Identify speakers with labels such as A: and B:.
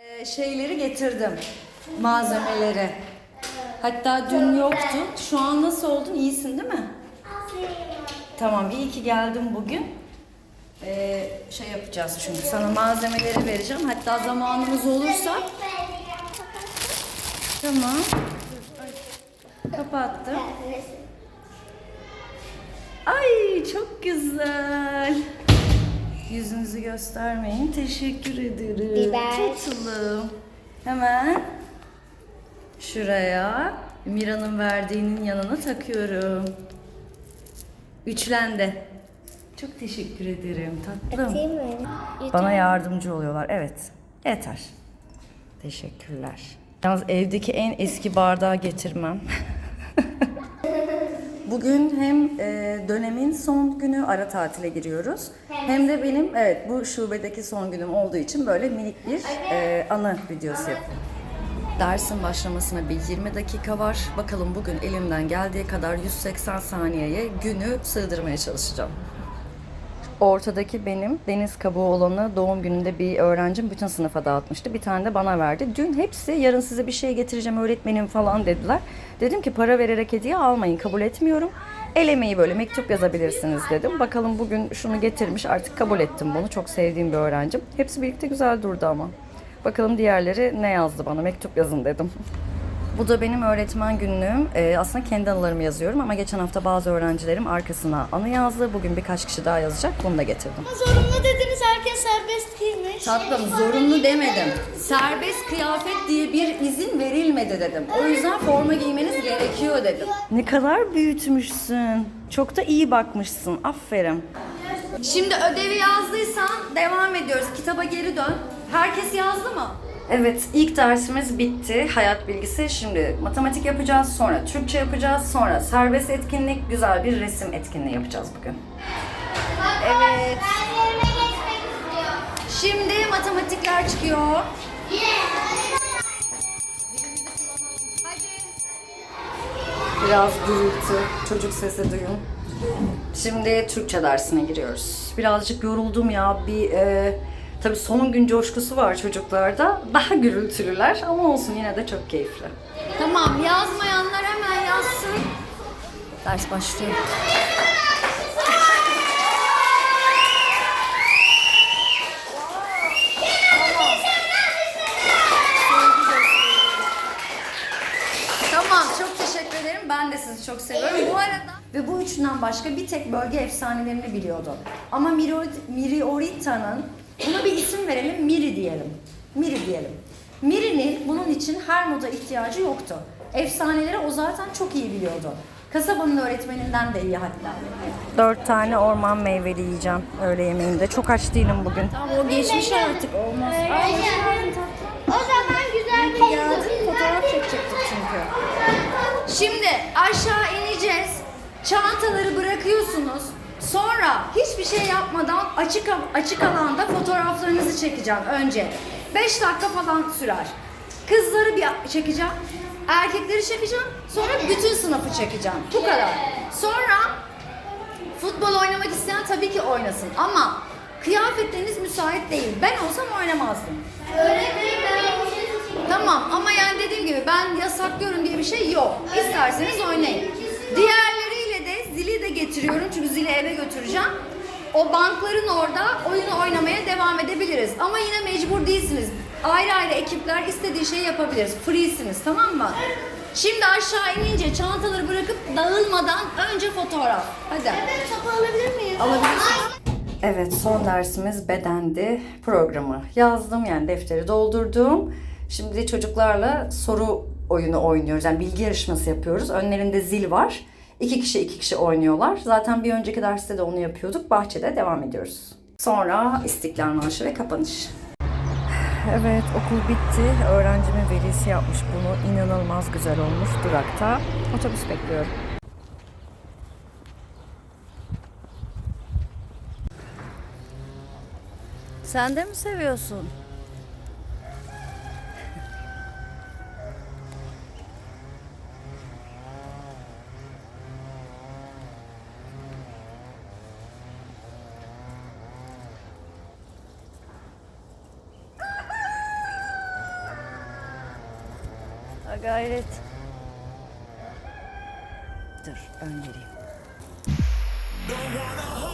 A: Ee, şeyleri getirdim. Malzemeleri. Hatta dün yoktu. Şu an nasıl oldun? İyisin değil mi? Tamam iyi ki geldin bugün. Ee, şey yapacağız çünkü sana malzemeleri vereceğim. Hatta zamanımız olursa. Tamam. Kapattım. Ay çok güzel. Yüzünüzü göstermeyin. Teşekkür ederim.
B: Biber.
A: Tatlı. Hemen şuraya Mira'nın verdiğinin yanına takıyorum. Üçlendi. Çok teşekkür ederim tatlım.
B: Değil mi?
A: Bana yardımcı oluyorlar. Evet. Yeter. Teşekkürler. Yalnız evdeki en eski bardağı getirmem. Bugün hem e, dönemin son günü ara tatile giriyoruz. Hem de benim evet bu şubedeki son günüm olduğu için böyle minik bir e, anı videosu yapıyorum. Dersin başlamasına bir 20 dakika var. Bakalım bugün elimden geldiği kadar 180 saniyeye günü sığdırmaya çalışacağım. Ortadaki benim deniz kabuğu olanı doğum gününde bir öğrencim bütün sınıfa dağıtmıştı. Bir tane de bana verdi. Dün hepsi yarın size bir şey getireceğim öğretmenim falan dediler. Dedim ki para vererek hediye almayın kabul etmiyorum. El emeği böyle mektup yazabilirsiniz dedim. Bakalım bugün şunu getirmiş artık kabul ettim bunu. Çok sevdiğim bir öğrencim. Hepsi birlikte güzel durdu ama. Bakalım diğerleri ne yazdı bana mektup yazın dedim. Bu da benim öğretmen günlüğüm. Ee, aslında kendi anılarımı yazıyorum ama geçen hafta bazı öğrencilerim arkasına anı yazdı. Bugün birkaç kişi daha yazacak. Bunu da getirdim.
B: Zorunlu dediniz herkes serbest giymiş.
A: Tatlım zorunlu demedim. Serbest kıyafet diye bir izin verilmedi dedim. O yüzden forma giymeniz gerekiyor dedim. Ne kadar büyütmüşsün. Çok da iyi bakmışsın. Aferin. Şimdi ödevi yazdıysan devam ediyoruz. Kitaba geri dön. Herkes yazdı mı? Evet, ilk dersimiz bitti. Hayat bilgisi. Şimdi matematik yapacağız, sonra Türkçe yapacağız, sonra serbest etkinlik, güzel bir resim etkinliği yapacağız bugün. Evet. Şimdi matematikler çıkıyor. Biraz gürültü, çocuk sesi duyun. Şimdi Türkçe dersine giriyoruz. Birazcık yoruldum ya. Bir e, tabii son gün coşkusu var çocuklarda. Daha gürültülüler ama olsun yine de çok keyifli. Tamam, yazmayanlar hemen yazsın. Ders başlıyor. Tamam, çok teşekkür ederim. Ben de sizi çok seviyorum. Bu arada ve bu üçünden başka bir tek bölge efsanelerini biliyordu. Ama Miro- Miriorita'nın buna bir isim verelim, Miri diyelim. Miri diyelim. Miri'nin bunun için her moda ihtiyacı yoktu. Efsaneleri o zaten çok iyi biliyordu. Kasabanın öğretmeninden de iyi hatta. Dört tane orman meyveli yiyeceğim öğle yemeğinde. Çok aç değilim bugün. Tamam o geçmiş artık olmaz.
B: O zaman güzel bir
A: Geldik fotoğraf çekecektik çünkü. Şimdi aşağı ineceğiz. Çantaları bırakıyorsunuz. Sonra hiçbir şey yapmadan açık açık alanda fotoğraflarınızı çekeceğim önce. 5 dakika falan sürer. Kızları bir çekeceğim. Erkekleri çekeceğim. Sonra bütün sınıfı çekeceğim. Bu kadar. Sonra futbol oynamak isteyen tabii ki oynasın ama kıyafetleriniz müsait değil. Ben olsam oynamazdım.
B: Öğretmenim ben şey.
A: Tamam ama yani dediğim gibi ben yasaklıyorum diye bir şey yok. İsterseniz oynayın. De getiriyorum çünkü zili eve götüreceğim. O bankların orada oyunu oynamaya devam edebiliriz. Ama yine mecbur değilsiniz. Ayrı ayrı ekipler istediği şeyi yapabiliriz. Free'siniz tamam mı? Şimdi aşağı inince çantaları bırakıp dağılmadan önce fotoğraf. Hadi.
B: Ben topu alabilir miyim?
A: Alabilirsin. Evet son dersimiz bedendi programı yazdım yani defteri doldurdum. Şimdi çocuklarla soru oyunu oynuyoruz yani bilgi yarışması yapıyoruz. Önlerinde zil var. İki kişi iki kişi oynuyorlar. Zaten bir önceki derste de onu yapıyorduk. Bahçede devam ediyoruz. Sonra İstiklal Marşı ve kapanış. Evet okul bitti. Öğrencimin velisi yapmış bunu. İnanılmaz güzel olmuş durakta. Otobüs bekliyorum. Sen de mi seviyorsun? Gayret. Dur ön vereyim.
C: Don't wanna hold